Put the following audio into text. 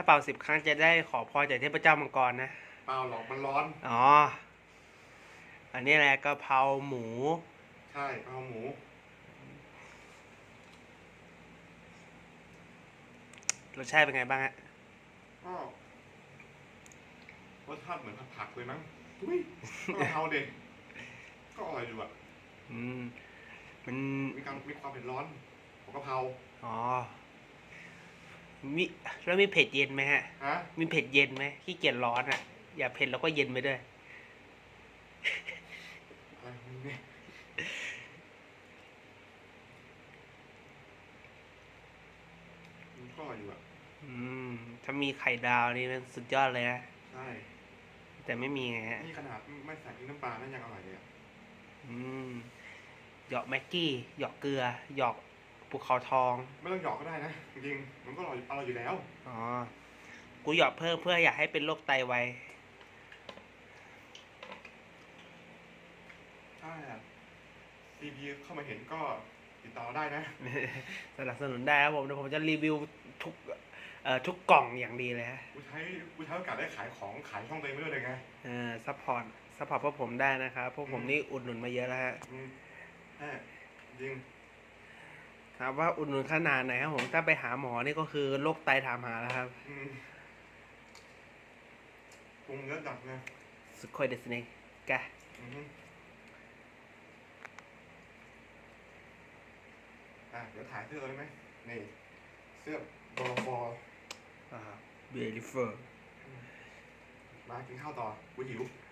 ถ้าเป่าสิบครั้งจะได้ขอพรจากเทพเจ้ามังกรนะ เปล่าหรอกมันร้อน อ๋อ อันนี้แหละกะเพราหมู ใช่กะเพราหมู รสชาติเป็นไงบ้างฮะ ก็รสชาติเหมือนผัดผักเลยมั้งอุ้ยก็กะเพราเด็กก็อร่อยอยู่อะอืม มัน มีการมีความเผ็ดร้อนของกะเพรา อ๋อ มีแล้วมีเผ็ดเย็นไหมฮะ ฮะมีเผ็ดเย็นไหมขี้เกียจร้อนอะ อย่าเผ็ดแล้วก็เย็นไปด้วยอะไรของมึงเนี่ยมันก็อร่อยอยู่อะ อืม ถ้ามีไข่ดาวนี่มันสุดยอดเลยนะใช่ แต่ไม่มีไงฮะ นี่ขนาดไม่ใส่พริกน้ำปลานั่นยังอร่อยเลยอะ อืมหยอกแม็กกี้หยอกเกลือหยอก ภูเขาทอง ไม่ต้องหยอกก็ได้นะ จริงๆมันก็อร่อยอร่อยอยู่แล้วอ๋อกูหยอกเพิ่มเพื่ออยากให้เป็นโรคไตไวถ้าซีพีเข้ามาเห็นก็ติดต่อได้นะ สนับสนุนได้ครับผมเดี๋ยวผมจะรีวิวทุกเอ่อทุกกล่องอย่างดีเลยฮะกูใช้กูใช้โอกาสได้ขายของขายช่องตัวเองไปด้วยเลยไงเออซัพพอร์ตซัพพอร์ตพวกผมได้นะครับพวกผมอืมนี่อุดหนุนมาเยอะแล้วฮะอืมแน่จริง ถามว่าอุดหนุนขนาดไหนครับผมถ้าไปหาหมอนี่ก็คือโรคไตถามหาแล้วครับอืมปรุงเยอะจัดไงสุดคอยเดสเนกะอือฮึอะเดี๋ยวถ่ายเสื้อได้ไหมนี่เสื้อบอลฟออ่าเบลิเฟอร์มากินข้าวต่อกูหิวอ